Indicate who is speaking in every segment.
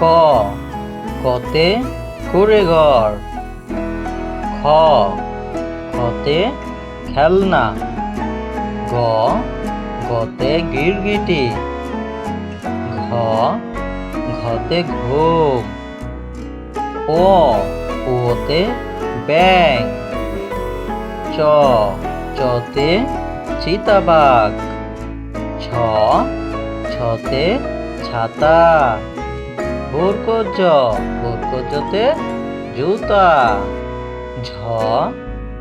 Speaker 1: ক। কতে কুড়েঘর। খ। খতে খেলনা। গ। গতে গিরগিটি। ঘ। ঘতে ঘুম। ও ওতে ব্যাং চ। চতে চিতাবাঘ। ছ। ছতে ছাতা। বরকজ বরকজতে জুতা, ঝ,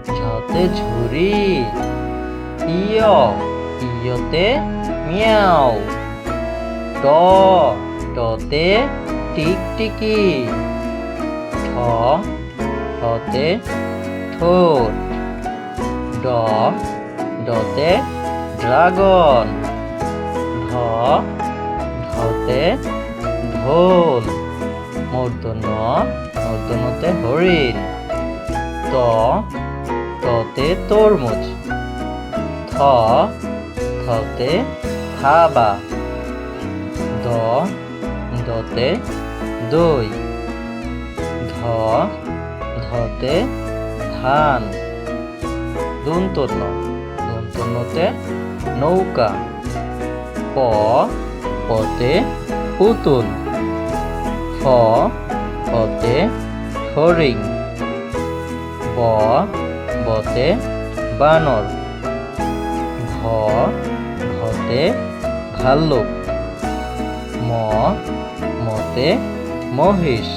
Speaker 1: ঝতে ঝুড়ি, ইয়, ইয়তে মিয়াও, ট, টতে টিকটিকি, ঠ ঠতে ঠোঁট, ড, ডতে ড্রাগন ঢ ঢতে ঢোল মূর্ধন্য, মূর্ধন্যতে হরিণ। ত, ততে তরমুজ। থ, থতে থাবা দ, দতে দই। ধ, ধতে ধান। দন্তন্য, দন্তন্যতে নৌকা। প, পতে পুতুল। ফ ফতে ফড়িং ব বতে বানর ঘ ঘতে ভাল্লুক। ম মতে মহিষ।